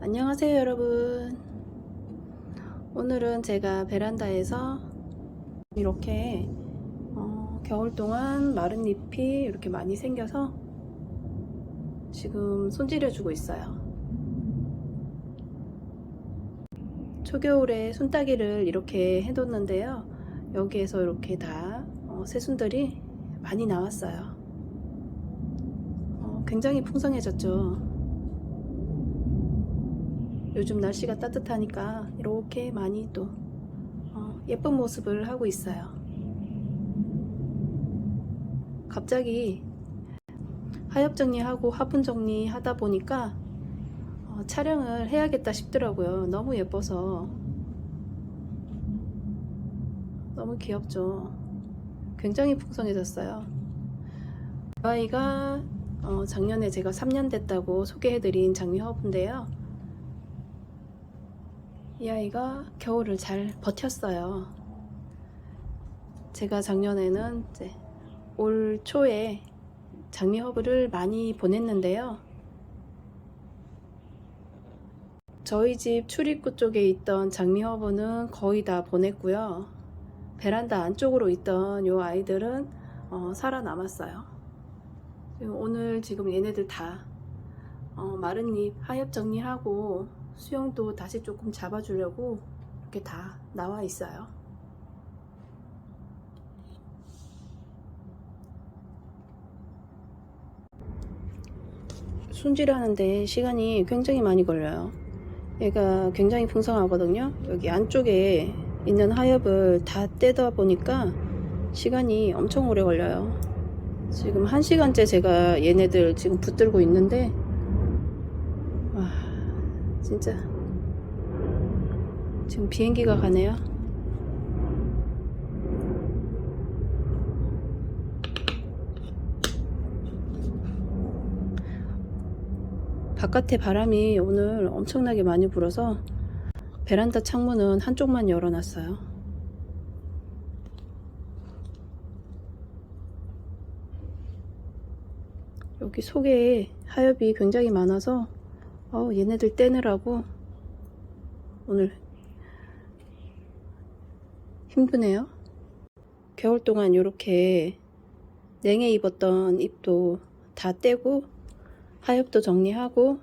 안녕하세요 여러분. 오늘은 제가 베란다에서 이렇게 어, 겨울 동안 마른 잎이 이렇게 많이 생겨서 지금 손질해 주고 있어요. 초겨울에 손따기를 이렇게 해뒀는데요. 여기에서 이렇게 다 어, 새순들이 많이 나왔어요. 어, 굉장히 풍성해졌죠. 요즘 날씨가 따뜻하니까 이렇게 많이 또 어, 예쁜 모습을 하고 있어요. 갑자기 하엽 정리하고 화분 정리하다 보니까 어, 촬영을 해야겠다 싶더라고요. 너무 예뻐서 너무 귀엽죠. 굉장히 풍성해졌어요. 이 아이가 어, 작년에 제가 3년 됐다고 소개해드린 장미 허브인데요. 이 아이가 겨울을 잘 버텼어요. 제가 작년에는 이제 올 초에 장미 허브를 많이 보냈는데요. 저희 집 출입구 쪽에 있던 장미 허브는 거의 다 보냈고요. 베란다 안쪽으로 있던 요 아이들은 어, 살아남았어요. 오늘 지금 얘네들 다 어, 마른 잎 하엽 정리하고 수영도 다시 조금 잡아주려고 이렇게 다 나와 있어요. 손질하는데 시간이 굉장히 많이 걸려요. 얘가 굉장히 풍성하거든요. 여기 안쪽에 있는 하엽을 다 떼다 보니까 시간이 엄청 오래 걸려요. 지금 한 시간째 제가 얘네들 지금 붙들고 있는데 와 진짜 지금 비행기가 가네요. 바깥에 바람이 오늘 엄청나게 많이 불어서 베란다 창문은 한쪽만 열어놨어요. 여기 속에 하엽이 굉장히 많아서 어, 얘네들 떼느라고 오늘 힘드네요. 겨울 동안 이렇게 냉해 입었던 잎도 다 떼고 하엽도 정리하고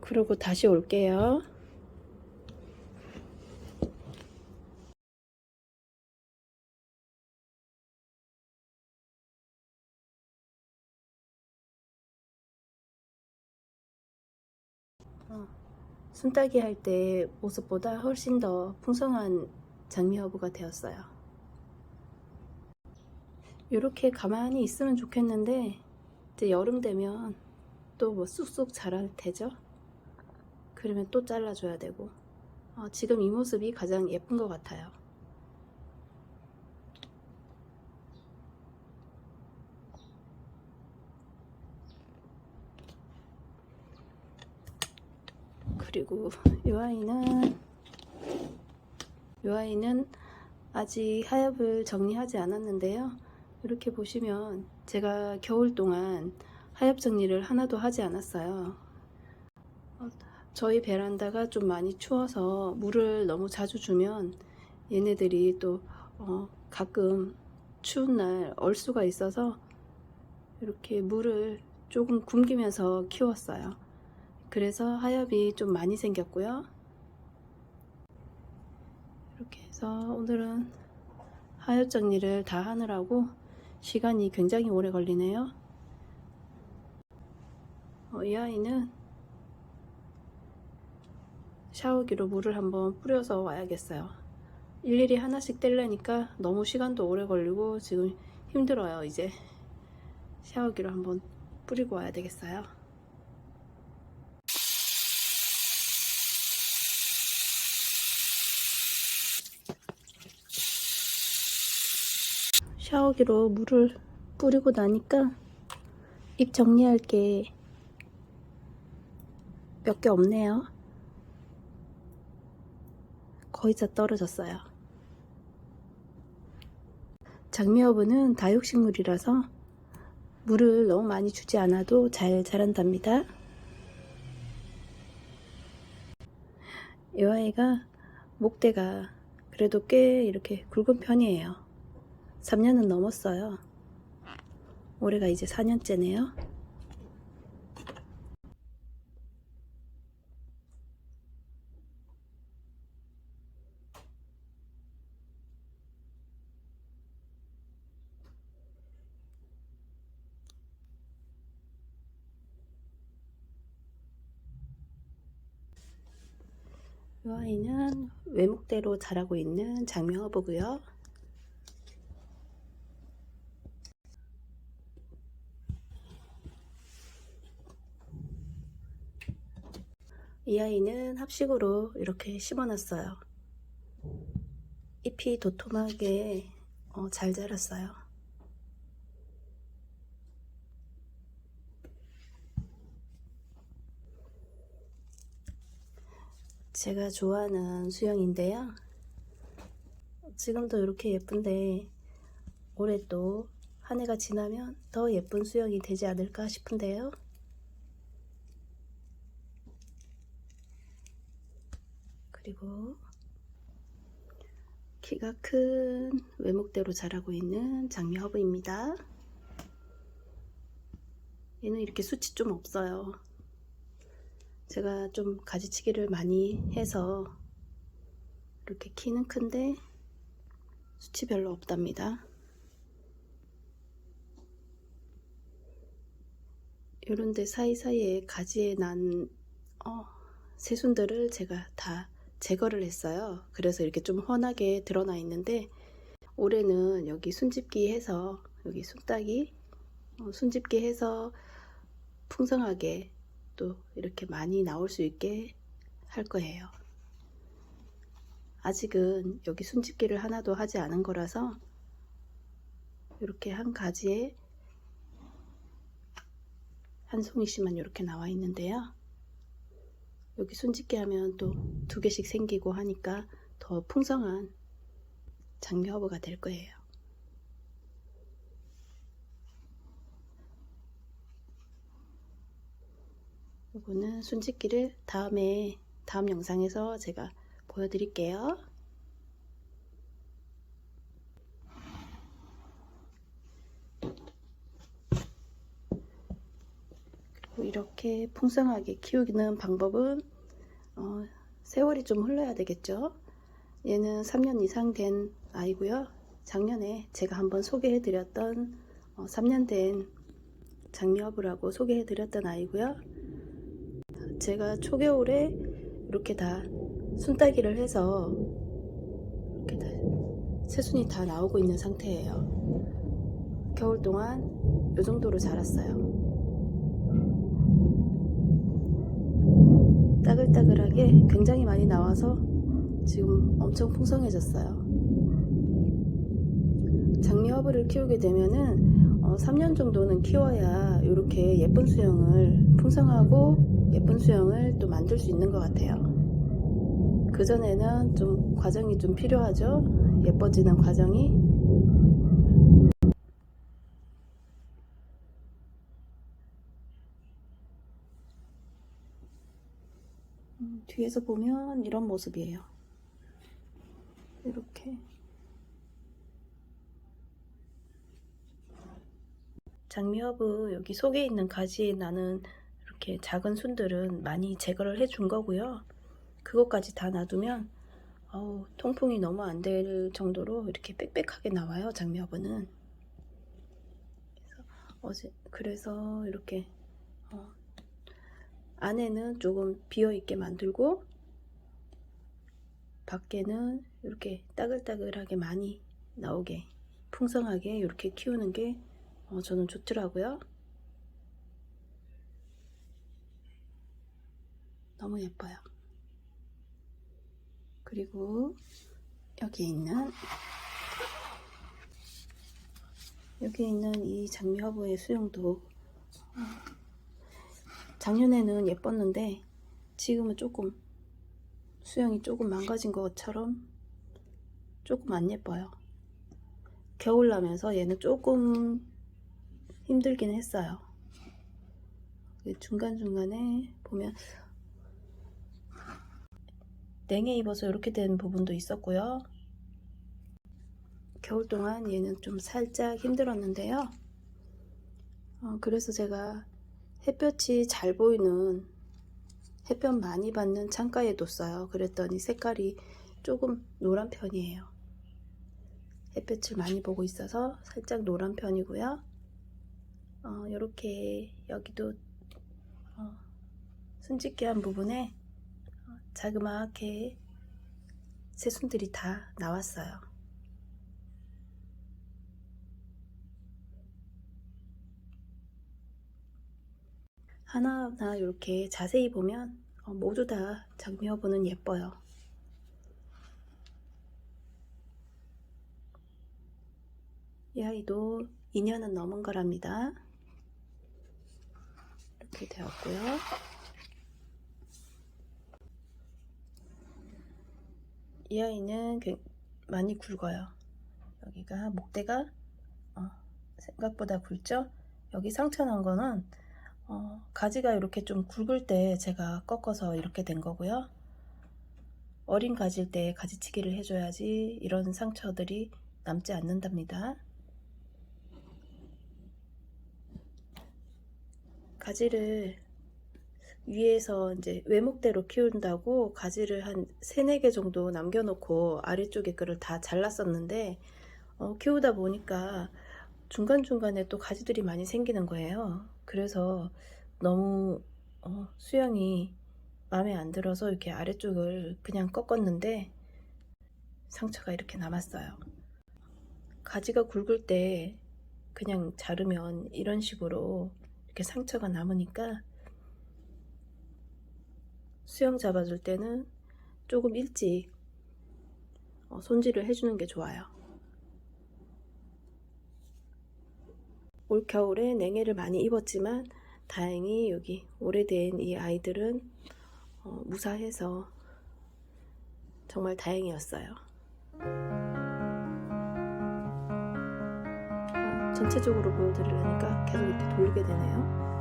그러고 다시 올게요. 어, 순따기 할 때 모습보다 훨씬 더 풍성한 장미 허브가 되었어요. 이렇게 가만히 있으면 좋겠는데 이제 여름 되면 또 뭐 쑥쑥 자랄 테죠. 그러면 또 잘라줘야 되고 어, 지금 이 모습이 가장 예쁜 것 같아요. 그리고 이 아이는 이 아이는 아직 하엽을 정리하지 않았는데요. 이렇게 보시면 제가 겨울 동안 하엽 정리를 하나도 하지 않았어요. 어, 저희 베란다가 좀 많이 추워서 물을 너무 자주 주면 얘네들이 또 어, 가끔 추운 날 얼수가 있어서 이렇게 물을 조금 굶기면서 키웠어요. 그래서 하엽이 좀 많이 생겼고요. 이렇게 해서 오늘은 하엽 정리를 다 하느라고 시간이 굉장히 오래 걸리네요. 어, 이 아이는 샤워기로 물을 한번 뿌려서 와야겠어요. 일일이 하나씩 떼려니까 너무 시간도 오래 걸리고 지금 힘들어요. 이제 샤워기로 한번 뿌리고 와야 되겠어요. 샤워기로 물을 뿌리고 나니까 입 정리할 게 몇 개 없네요. 거의 다 떨어졌어요. 장미허브는 다육식물이라서 물을 너무 많이 주지 않아도 잘 자란답니다. 이 아이가 목대가 그래도 꽤 이렇게 굵은 편이에요. 3년은 넘었어요. 올해가 이제 4년째네요. 이 아이는 외목대로 자라고 있는 장명어부고요. 이 아이는 합식으로 이렇게 심어놨어요. 잎이 도톰하게 어, 잘 자랐어요. 제가 좋아하는 수영인데요. 지금도 이렇게 예쁜데 올해 또 한 해가 지나면 더 예쁜 수영이 되지 않을까 싶은데요. 그리고 키가 큰 외목대로 자라고 있는 장미 허브입니다. 얘는 이렇게 수치 좀 없어요. 제가 좀 가지치기를 많이 해서 이렇게 키는 큰데 수치 별로 없답니다. 요런데 사이사이에 가지에 난 어, 새순들을 제가 다 제거를 했어요. 그래서 이렇게 좀 훤하게 드러나 있는데 올해는 여기 순집기 해서 여기 순딱이 어, 순집기 해서 풍성하게 또 이렇게 많이 나올 수 있게 할 거예요. 아직은 여기 순집기를 하나도 하지 않은 거라서 이렇게 한 가지에 한 송이씩만 이렇게 나와 있는데요. 여기 순집기 하면 또 두 개씩 생기고 하니까 더 풍성한 장미 허브가 될 거예요. 이거는 순집기를 다음에 다음 영상에서 제가 보여드릴게요. 그리고 이렇게 풍성하게 키우는 방법은 어, 세월이 좀 흘러야 되겠죠. 얘는 3년 이상 된 아이고요. 작년에 제가 한번 소개해드렸던 어, 3년 된 장미허브라고 소개해드렸던 아이고요. 제가 초겨울에 이렇게 다 순따기를 해서 이렇게 다 새순이 다 나오고 있는 상태예요. 겨울 동안 이 정도로 자랐어요. 따글따글하게 굉장히 많이 나와서 지금 엄청 풍성해졌어요. 장미허브를 키우게 되면은 어, 3년 정도는 키워야 이렇게 예쁜 수영을 풍성하고 예쁜 수영을 또 만들 수 있는 것 같아요. 그 전에는 좀 과정이 좀 필요하죠. 예뻐지는 과정이. 음, 뒤에서 보면 이런 모습이에요. 이렇게. 장미허브 여기 속에 있는 가지에 나는 이렇게 작은 순들은 많이 제거를 해준 거고요. 그것까지 다 놔두면 어우, 통풍이 너무 안 될 정도로 이렇게 빽빽하게 나와요. 장미허브는. 그래서 어제 그래서 이렇게 어, 안에는 조금 비어 있게 만들고 밖에는 이렇게 따글따글하게 많이 나오게 풍성하게 이렇게 키우는 게 어, 저는 좋더라고요. 너무 예뻐요. 그리고 여기 있는 여기 있는 이 장미허브의 수영도 작년에는 예뻤는데 지금은 조금 수영이 조금 망가진 것처럼 조금 안 예뻐요. 겨울 나면서 얘는 조금 힘들긴 했어요. 중간중간에 보면 냉해 입어서 이렇게 된 부분도 있었고요. 겨울 동안 얘는 좀 살짝 힘들었는데요. 어, 그래서 제가 햇볕이 잘 보이는 햇볕 많이 받는 창가에 뒀어요. 그랬더니 색깔이 조금 노란 편이에요. 햇볕을 많이 보고 있어서 살짝 노란 편이고요. 어, 이렇게 여기도 어, 순직기한 부분에 어, 자그마하게 새순들이 다 나왔어요. 하나하나 이렇게 자세히 보면 어, 모두 다 장미허브는 예뻐요. 이 아이도 2년은 넘은 거랍니다. 이렇게 되었고요. 이 아이는 굉- 많이 굵어요. 여기가 목대가 어, 생각보다 굵죠? 여기 상처 난 거는 어, 가지가 이렇게 좀 굵을 때 제가 꺾어서 이렇게 된 거고요. 어린 가지일 때 가지치기를 해줘야지 이런 상처들이 남지 않는답니다. 가지를 위에서 이제 외목대로 키운다고 가지를 한 3, 4개 정도 남겨놓고 아래쪽에 거를 다 잘랐었는데 어, 키우다 보니까 중간중간에 또 가지들이 많이 생기는 거예요. 그래서 너무 어, 수영이 마음에 안 들어서 이렇게 아래쪽을 그냥 꺾었는데 상처가 이렇게 남았어요. 가지가 굵을 때 그냥 자르면 이런 식으로 이렇게 상처가 남으니까 수영 잡아줄 때는 조금 일찍 어, 손질을 해주는 게 좋아요. 올 겨울에 냉해를 많이 입었지만 다행히 여기 오래된 이 아이들은 어, 무사해서 정말 다행이었어요. 어, 전체적으로 보여드리려니까 계속 이렇게 돌리게 되네요.